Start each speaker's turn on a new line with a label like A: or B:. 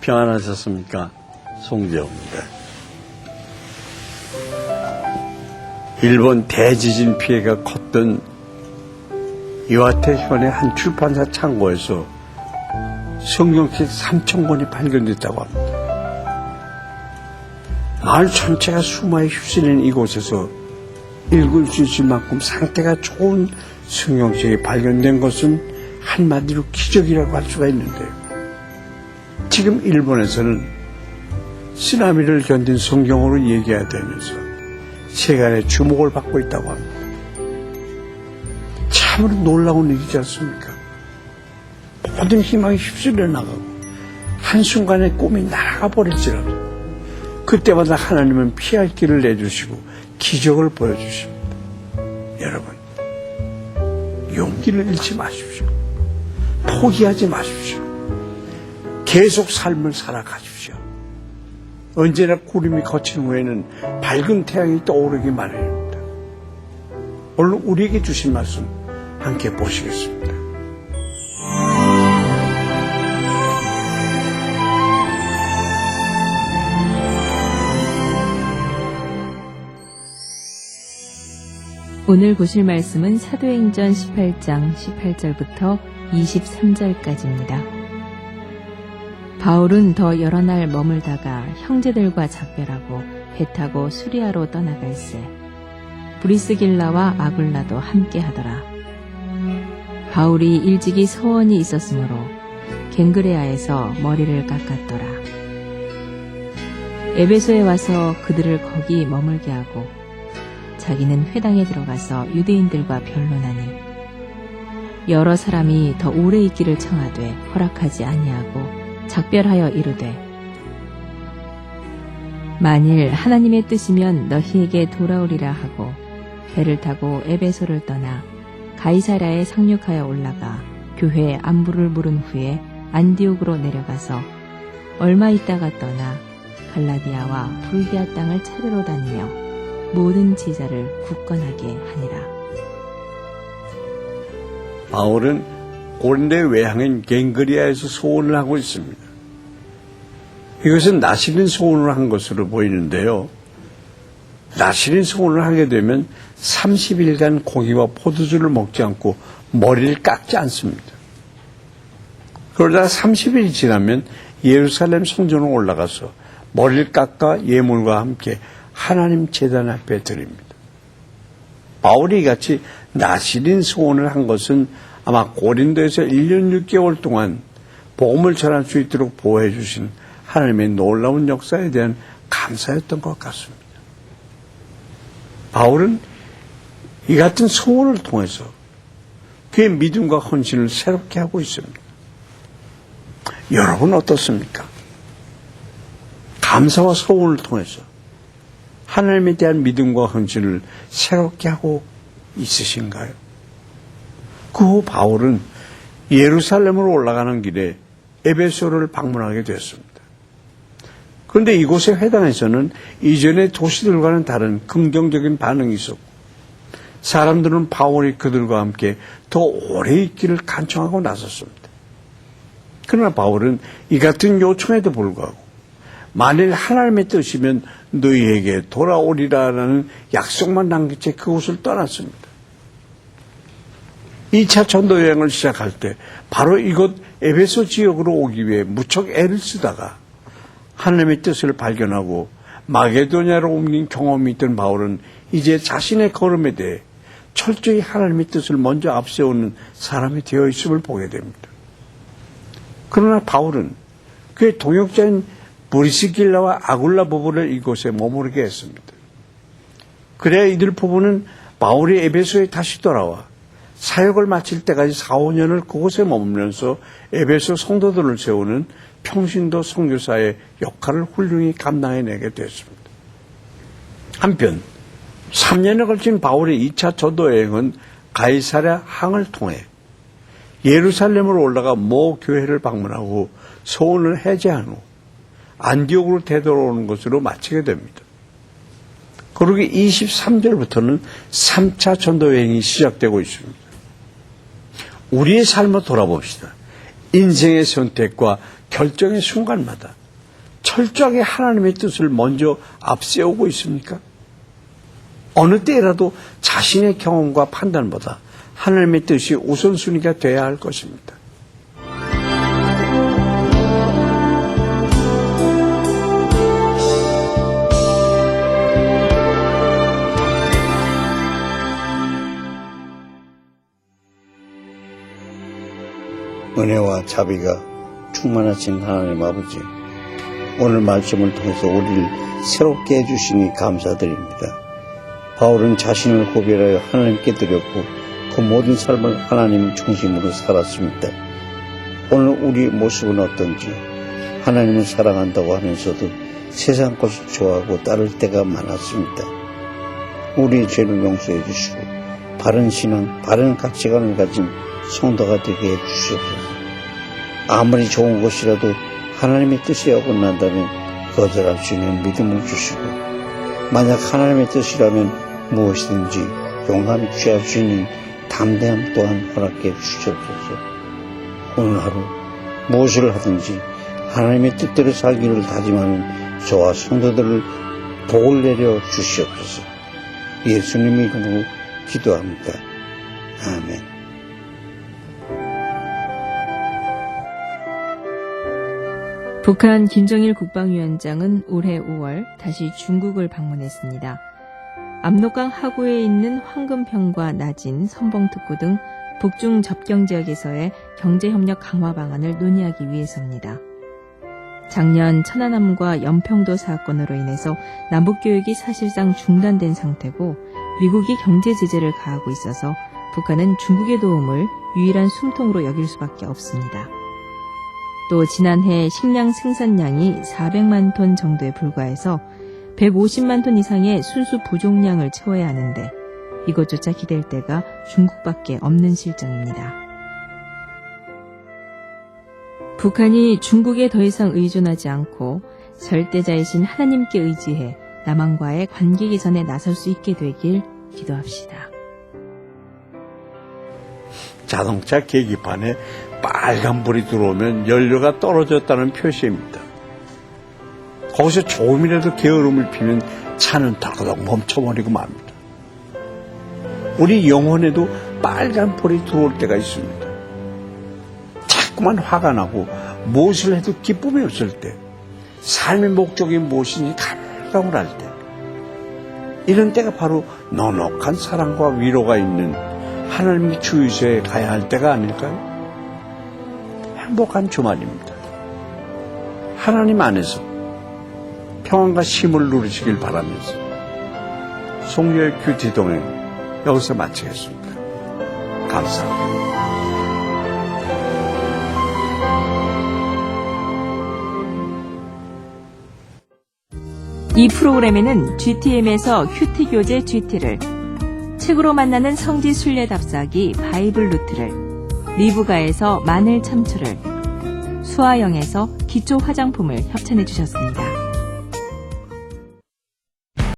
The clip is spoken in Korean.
A: 평안하셨습니까? 송재호입니다. 일본 대지진 피해가 컸던 이와테 현의 한 출판사 창고에서 성경책 3천 권이 발견됐다고 합니다. 마을 전체가 수마에 휩쓸린 이곳에서 읽을 수 있을 만큼 상태가 좋은 성경책이 발견된 것은 한마디로 기적이라고 할 수가 있는데요. 지금 일본에서는 쓰나미를 견딘 성경으로 얘기해야 되면서 세간의 주목을 받고 있다고 합니다. 참으로 놀라운 일이지 않습니까? 모든 희망이 휩쓸려 나가고 한순간에 꿈이 날아가 버릴지라도 그때마다 하나님은 피할 길을 내주시고 기적을 보여주십니다. 여러분, 용기를 잃지 마십시오. 포기하지 마십시오. 계속 삶을 살아가십시오. 언제나 구름이 거친 후에는 밝은 태양이 떠오르기 마련입니다. 오늘 우리에게 주신 말씀 함께 보시겠습니다.
B: 오늘 보실 말씀은 사도행전 18장 18절부터 23절까지입니다. 바울은 더 여러 날 머물다가 형제들과 작별하고 배 타고 수리아로 떠나갈새 브리스길라와 아굴라도 함께 하더라. 바울이 일찍이 소원이 있었으므로 갱그레아에서 머리를 깎았더라. 에베소에 와서 그들을 거기 머물게 하고 자기는 회당에 들어가서 유대인들과 변론하니 여러 사람이 더 오래 있기를 청하되 허락하지 아니하고 작별하여 이르되 만일 하나님의 뜻이면 너희에게 돌아오리라 하고 배를 타고 에베소를 떠나 가이사라에 상륙하여 올라가 교회에 안부를 물은 후에 안디옥으로 내려가서 얼마 있다가 떠나 갈라디아와 불기아 땅을 차례로 다니며 모든 제자를 굳건하게 하니라.
A: 바울은 고린대 외항인 갱그리아에서 소원을 하고 있습니다. 이것은 나시린 소원을 한 것으로 보이는데요. 나시린 소원을 하게 되면 30일간 고기와 포도주를 먹지 않고 머리를 깎지 않습니다. 그러다가 30일이 지나면 예루살렘 성전으로 올라가서 머리를 깎아 예물과 함께 하나님 재단 앞에 드립니다. 바울이 같이 나시린 소원을 한 것은 아마 고린도에서 1년 6개월 동안 복음을 전할 수 있도록 보호해 주신 하나님의 놀라운 역사에 대한 감사였던 것 같습니다. 바울은 이 같은 소원을 통해서 그의 믿음과 헌신을 새롭게 하고 있습니다. 여러분 어떻습니까? 감사와 소원을 통해서 하나님에 대한 믿음과 헌신을 새롭게 하고 있으신가요? 그 후 바울은 예루살렘으로 올라가는 길에 에베소를 방문하게 되었습니다. 그런데 이곳의 회당에서는 이전의 도시들과는 다른 긍정적인 반응이 있었고 사람들은 바울이 그들과 함께 더 오래 있기를 간청하고 나섰습니다. 그러나 바울은 이 같은 요청에도 불구하고 만일 하나님의 뜻이면 너희에게 돌아오리라라는 약속만 남긴 채 그곳을 떠났습니다. 2차 전도 여행을 시작할 때 바로 이곳 에베소 지역으로 오기 위해 무척 애를 쓰다가 하나님의 뜻을 발견하고 마게도냐로 옮긴 경험이 있던 바울은 이제 자신의 걸음에 대해 철저히 하나님의 뜻을 먼저 앞세우는 사람이 되어 있음을 보게 됩니다. 그러나 바울은 그의 동역자인 브리스길라와 아굴라 부부를 이곳에 머무르게 했습니다. 그래야 이들 부부는 바울이 에베소에 다시 돌아와 사역을 마칠 때까지 4, 5년을 그곳에 머물면서 에베소 성도들을 세우는 평신도 성교사의 역할을 훌륭히 감당해내게 됐습니다. 한편 3년에 걸친 바울의 2차 전도 여행은 가이사랴 항을 통해 예루살렘으로 올라가 모 교회를 방문하고 소원을 해제한 후 안디옥으로 되돌아오는 것으로 마치게 됩니다. 그러기 23절부터는 3차 전도 여행이 시작되고 있습니다. 우리의 삶을 돌아봅시다. 인생의 선택과 결정의 순간마다 철저하게 하나님의 뜻을 먼저 앞세우고 있습니까? 어느 때라도 자신의 경험과 판단보다 하나님의 뜻이 우선순위가 돼야 할 것입니다. 은혜와 자비가 충만하신 하나님 아버지, 오늘 말씀을 통해서 우리를 새롭게 해주시니 감사드립니다. 바울은 자신을 고별하여 하나님께 드렸고 그 모든 삶을 하나님 중심으로 살았습니다. 오늘 우리의 모습은 어떤지 하나님을 사랑한다고 하면서도 세상 것을 좋아하고 따를 때가 많았습니다. 우리의 죄를 용서해 주시고 바른 신앙, 바른 가치관을 가진 성도가 되게 해 주시옵소서. 아무리 좋은 것이라도 하나님의 뜻에 어긋난다면 거절할 수 있는 믿음을 주시고 만약 하나님의 뜻이라면 무엇이든지 용감히 취할 수 있는 담대함 또한 허락해 주시옵소서. 오늘 하루 무엇을 하든지 하나님의 뜻대로 살기를 다짐하는 저와 성도들을 복을 내려 주시옵소서. 예수님 이름으로 기도합니다. 아멘.
B: 북한 김정일 국방위원장은 올해 5월 다시 중국을 방문했습니다. 압록강 하구에 있는 황금평과 나진, 선봉특구 등 북중 접경 지역에서의 경제협력 강화 방안을 논의하기 위해서입니다. 작년 천안함과 연평도 사건으로 인해서 남북교역이 사실상 중단된 상태고 미국이 경제 제재를 가하고 있어서 북한은 중국의 도움을 유일한 숨통으로 여길 수밖에 없습니다. 또 지난해 식량 생산량이 400만 톤 정도에 불과해서 150만 톤 이상의 순수 부족량을 채워야 하는데 이것조차 기댈 때가 중국밖에 없는 실정입니다. 북한이 중국에 더 이상 의존하지 않고 절대자이신 하나님께 의지해 남한과의 관계 개선에 나설 수 있게 되길 기도합시다.
A: 자동차 계기판에 빨간불이 들어오면 연료가 떨어졌다는 표시입니다. 거기서 조금이라도 게으름을 피면 차는 덜커덕 멈춰버리고 맙니다. 우리 영혼에도 빨간 불이 들어올 때가 있습니다. 자꾸만 화가 나고 무엇을 해도 기쁨이 없을 때, 삶의 목적이 무엇인지 가물가물할 때, 이런 때가 바로 넉넉한 사랑과 위로가 있는 하나님의 주유소에 가야 할 때가 아닐까요? 행복한 주말입니다. 하나님 안에서 평안과 힘을 누리시길 바라면서 송려의 큐티 동행 여기서 마치겠습니다. 감사합니다.
B: 이 프로그램에는 GTM에서 휴티 교재 GT를, 책으로 만나는 성지 순례 답사기 바이블 루트를, 리브가에서 마늘 참초를, 수아영에서 기초 화장품을 협찬해 주셨습니다.